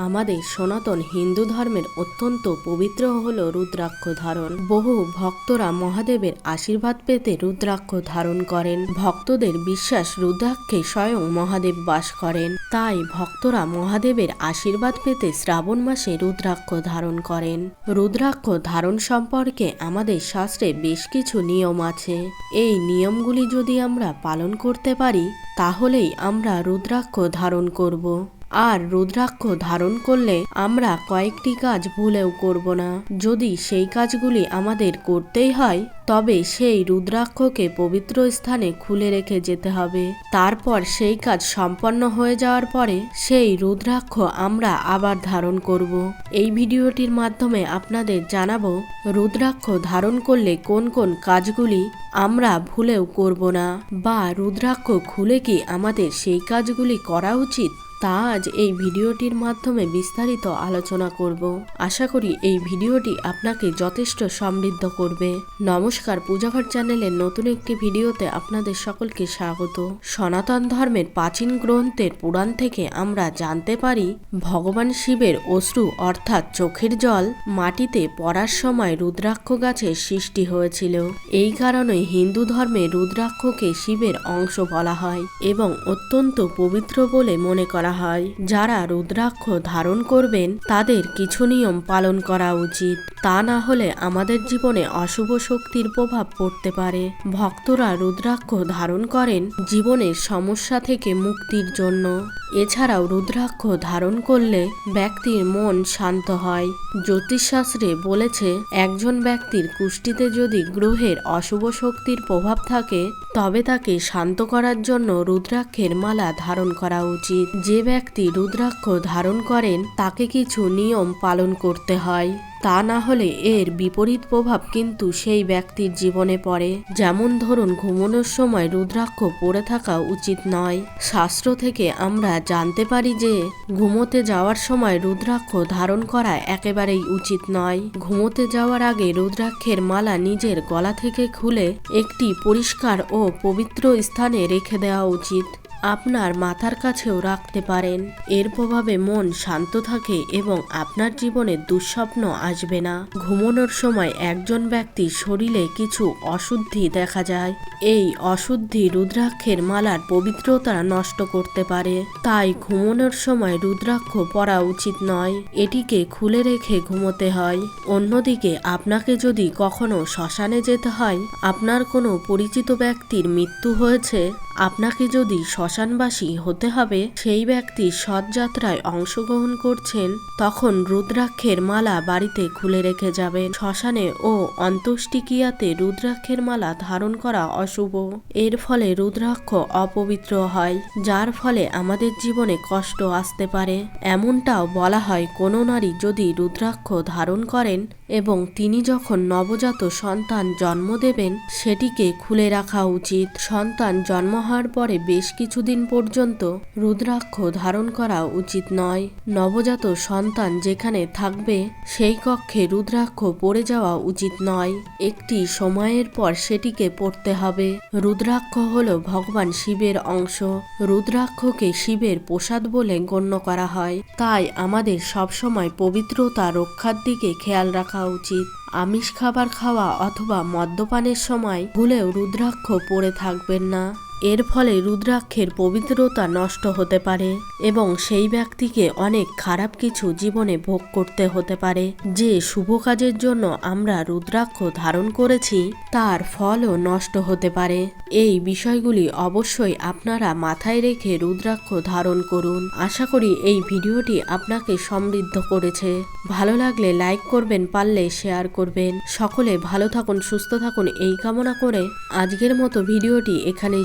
আমাদের সনাতন হিন্দু ধর্মের অত্যন্ত পবিত্র হল রুদ্রাক্ষ ধারণ। বহু ভক্তরা মহাদেবের আশীর্বাদ পেতে রুদ্রাক্ষ ধারণ করেন। ভক্তদের বিশ্বাস রুদ্রাক্ষে স্বয়ং মহাদেব বাস করেন। তাই ভক্তরা মহাদেবের আশীর্বাদ পেতে শ্রাবণ মাসে রুদ্রাক্ষ ধারণ করেন। রুদ্রাক্ষ ধারণ সম্পর্কে আমাদের শাস্ত্রে বেশ কিছু নিয়ম আছে। এই নিয়মগুলি যদি আমরা পালন করতে পারি, তাহলেই আমরা রুদ্রাক্ষ ধারণ করব। আর রুদ্রাক্ষ ধারণ করলে আমরা কয়েকটি কাজ ভুলেও করব না। যদি সেই কাজগুলি আমাদের করতেই হয়, তবে সেই রুদ্রাক্ষকে পবিত্র স্থানে খুলে রেখে যেতে হবে। তারপর সেই কাজ সম্পন্ন হয়ে যাওয়ার পরে সেই রুদ্রাক্ষ আমরা আবার ধারণ করব। এই ভিডিওটির মাধ্যমে আপনাদের জানাব, রুদ্রাক্ষ ধারণ করলে কোন কোন কাজগুলি আমরা ভুলেও করব না? বা রুদ্রাক্ষ খুলে কি আমাদের সেই কাজগুলি করা উচিত? তা আজ এই ভিডিওটির মাধ্যমে বিস্তারিত আলোচনা করব। আশা করি এই ভিডিওটি আপনাকে যথেষ্ট সমৃদ্ধ করবে। নমস্কার, পূজাঘর চ্যানেলের নতুন একটি ভিডিওতে আপনাদের সকলকে স্বাগত। সনাতন ধর্মের প্রাচীন গ্রন্থের পুরাণ থেকে আমরা জানতে পারি, ভগবান শিবের অশ্রু অর্থাৎ চোখের জল মাটিতে পড়ার সময় রুদ্রাক্ষ গাছের সৃষ্টি হয়েছিল। এই কারণে হিন্দু ধর্মে রুদ্রাক্ষকে শিবের অংশ বলা হয় এবং অত্যন্ত পবিত্র বলে মনে করা করা হয়। যারা রুদ্রাক্ষ ধারণ করবেন তাদের কিছু নিয়ম পালন করা উচিত। তা না হলে আমাদের জীবনে অশুভ শক্তির প্রভাব পড়তে পারে। ভক্তরা রুদ্রাক্ষ ধারণ করেন জীবনের সমস্যা থেকে মুক্তির জন্য। এছাড়াও রুদ্রাক্ষ ধারণ করলে ব্যক্তির মন শান্ত হয়। জ্যোতিষশাস্ত্রে বলেছে, একজন ব্যক্তির কুষ্টিতে যদি গ্রহের অশুভ শক্তির প্রভাব থাকে, তবে তাকে শান্ত করার জন্য রুদ্রাক্ষের মালা ধারণ করা উচিত। যে ব্যক্তি রুদ্রাক্ষ ধারণ করেন, তাকে কিছু নিয়ম পালন করতে হয়। তা না হলে এর বিপরীত প্রভাব কিন্তু সেই ব্যক্তির জীবনে পড়ে। যেমন ধরুন, ঘুমানোর সময় রুদ্রাক্ষ পরে থাকা উচিত নয়। শাস্ত্র থেকে আমরা জানতে পারি যে, ঘুমোতে যাওয়ার সময় রুদ্রাক্ষ ধারণ করা একেবারেই উচিত নয়। ঘুমোতে যাওয়ার আগে রুদ্রাক্ষের মালা নিজের গলা থেকে খুলে একটি পরিষ্কার ও পবিত্র স্থানে রেখে দেওয়া উচিত। আপনার মাথার কাছেও রাখতে পারেন। এর প্রভাবে মন শান্ত থাকে এবং আপনার জীবনে দুঃস্বপ্ন আসবে না। ঘুমানোর সময় একজন ব্যক্তির শরীরে কিছু অশুদ্ধি দেখা যায়। এই অশুদ্ধি রুদ্রাক্ষের মালার পবিত্রতা নষ্ট করতে পারে। তাই ঘুমানোর সময় রুদ্রাক্ষ পরা উচিত নয়। এটিকে খুলে রেখে ঘুমোতে হয়। অন্যদিকে আপনাকে যদি কখনো শ্মশানে যেতে হয়, আপনার কোনো পরিচিত ব্যক্তির মৃত্যু হয়েছে? আপনাকে যদি শ্মশানবাসী হতে হবে। সেই ব্যক্তি সৎযাত্রায় অংশগ্রহণ করছেন, তখন রুদ্রাক্ষের মালা বাড়িতে খুলে রেখে যাবেন। শ্মশানে ও অন্ত্যেষ্টিক্রিয়াতে রুদ্রাক্ষের মালা ধারণ করা অশুভ। এর ফলে রুদ্রাক্ষ অপবিত্র হয়, যার ফলে আমাদের জীবনে কষ্ট আসতে পারে। এমনটাও বলা হয়, কোনো নারী যদি রুদ্রাক্ষ ধারণ করেন এবং তিনি যখন নবজাত সন্তান জন্ম দেবেন, সেটিকে খুলে রাখা উচিত। সন্তান জন্ম হওয়ার পরে বেশ কিছুদিন পর্যন্ত রুদ্রাক্ষ ধারণ করা উচিত নয়। নবজাত সন্তান যেখানে থাকবে, সেই কক্ষে রুদ্রাক্ষ পড়ে যাওয়া উচিত নয়। একটি সময়ের পর সেটিকে পড়তে হবে। রুদ্রাক্ষ হল ভগবান শিবের অংশ। রুদ্রাক্ষকে শিবের প্রসাদ বলে গণ্য করা হয়। তাই আমাদের সবসময় পবিত্রতা রক্ষার দিকে খেয়াল রাখা উচিত। আমিষ খাবার খাওয়া অথবা মদ্যপানের সময় ভুলেও রুদ্রাক্ষ পরে থাকবেন না। এর ফলে রুদ্রাক্ষের পবিত্রতা নষ্ট হতে পারে এবং সেই ব্যক্তিকে অনেক খারাপ কিছু জীবনে ভোগ করতে হতে পারে। যে শুভ কাজের জন্য আমরা রুদ্রাক্ষ ধারণ করেছি, তার ফলও নষ্ট হতে পারে। এই বিষয়গুলি অবশ্যই আপনারা মাথায় রেখে রুদ্রাক্ষ ধারণ করুন। আশা করি এই ভিডিওটি আপনাকে সমৃদ্ধ করেছে। ভালো লাগলে লাইক করবেন, পারলে শেয়ার করবেন। সকলে ভালো থাকুন, সুস্থ থাকুন, এই কামনা করে আজকের মতো ভিডিওটি এখানেই